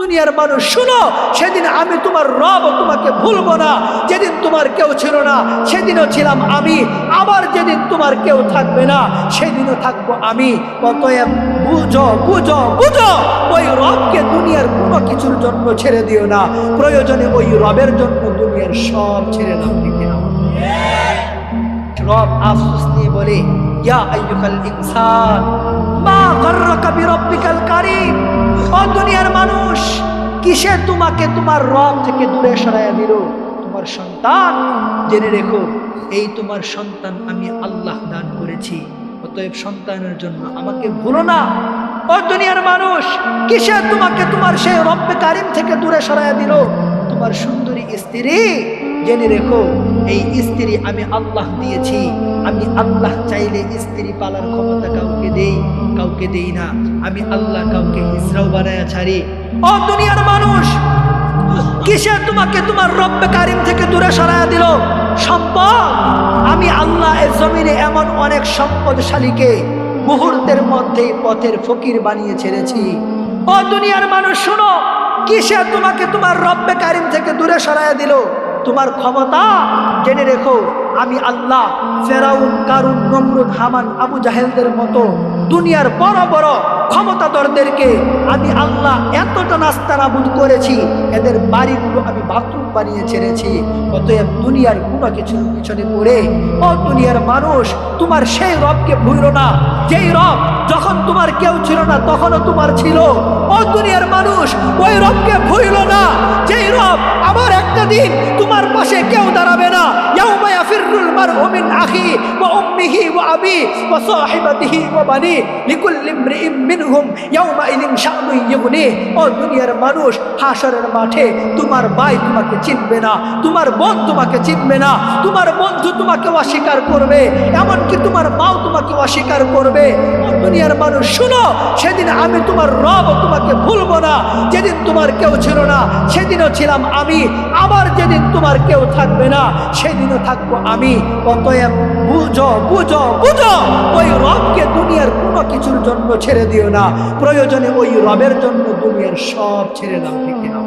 দুনিয়ার মানুষ, শুনো, সেদিন আমি তোমার রব তোমাকে ভুলবো না। যেদিন তোমার কেউ ছিল না, সেদিনও ছিলাম আমি। আবার যেদিন তোমার কেউ থাকবে না, সেদিনও থাকব আমি। অতএব বুঝো বুঝো বুঝো, ওই রবকে দুনিয়ার কোনো কিছুর জন্য ছেড়ে দিও না। প্রয়োজনে ওই রবের জন্য দুনিয়ার সব ছেড়ে দাও ঠিক না রব আফসোস নিয়ে বলে, ইয়া আইয়ুহাল ইনসান, মা গাররাকা বিরাব্বিকাল কারীম। কিসে তোমাকে তোমার রব থেকে দূরে সরাইয়া দিল? তোমার সন্তান? জেনে রেখো, এই তোমার সন্তান আমি আল্লাহ দান করেছি। অতএব সন্তানের জন্য আমাকে ভুলো না। ও দুনিয়ার মানুষ কিসে তোমাকে তোমার সেই রব্বে কারিম থেকে দূরে সরাইয়া দিল? তোমার সুন্দরী স্ত্রী, জেনে রেখো, এই স্ত্রী আমি আল্লাহ দিয়েছি। আমি আল্লাহ চাইলে স্ত্রী পালার ক্ষমতা কাউকে দেই। কাউকে দেই না। আমি আল্লাহ কাউকে হিজরাও বানায়া ছাড়ি। ও দুনিয়ার মানুষ, কিসে তোমাকে তোমার রব্বে কারিম থেকে দূরে সরাইয়া দিল? সম্পদ? আমি আল্লাহ জমিনে এমন অনেক সম্পদশালীকে মুহূর্তের মধ্যেই পথের ফকির বানিয়ে ছেড়েছি। ও দুনিয়ার মানুষ, শুনো, কিসে তোমাকে তোমার রব্বে কারিম সরাইয়া দিল, তোমার ক্ষমতা জেনে রেখো, আমি আল্লাহ ফেরাউন, কারুন, নমরুদ, হামান, আবু জাহেলদের মতো দুনিয়ার বড় বড় ক্ষমতাধরদেরকে আমি আল্লাহ এতটা নাস্তানাবুদ করেছি, এদের বাড়িগুলো আমি বাথরুম বানিয়ে ছেড়েছি, অতএব দুনিয়ার কোনো কিছুর পিছনে পড়ে, ও দুনিয়ার মানুষ, তোমার সেই রবকে ভুল না, যেই রব যখন তোমার কেউ ছিল না, তখনও তোমার ছিল, ও দুনিয়ার মানুষ, ওই রবকে ভুল না, যেই রব একটা দিন তোমার পাশে কেউ দাঁড়াবে মিন মানুষ, হাশরের মাঠে তোমার ভাই তোমাকে চিনবে না, তোমার বোন তোমাকে চিনবে না, তোমার বন্ধু তোমাকে অস্বীকার করবে, এমনকি তোমার মাও তোমাকে অস্বীকার করবে। ও দুনিয়ার মানুষ, শুনো, সেদিন আমি তোমার রব তোমাকে ভুলবো না, যেদিন তোমার কেউ ছিল না, সেদিনও ছিলাম আমি, আবার যেদিন তোমার কেউ থাকবে না, সেদিনও থাকব আমি। অতএব বুঝো বুঝো বুঝো। ওই রবকে দুনিয়ার কোনো কিছুর জন্য ছেড়ে দিও না। প্রয়োজনে ওই রবের জন্য দুনিয়ার সব ছেড়ে দাও, ঠিক না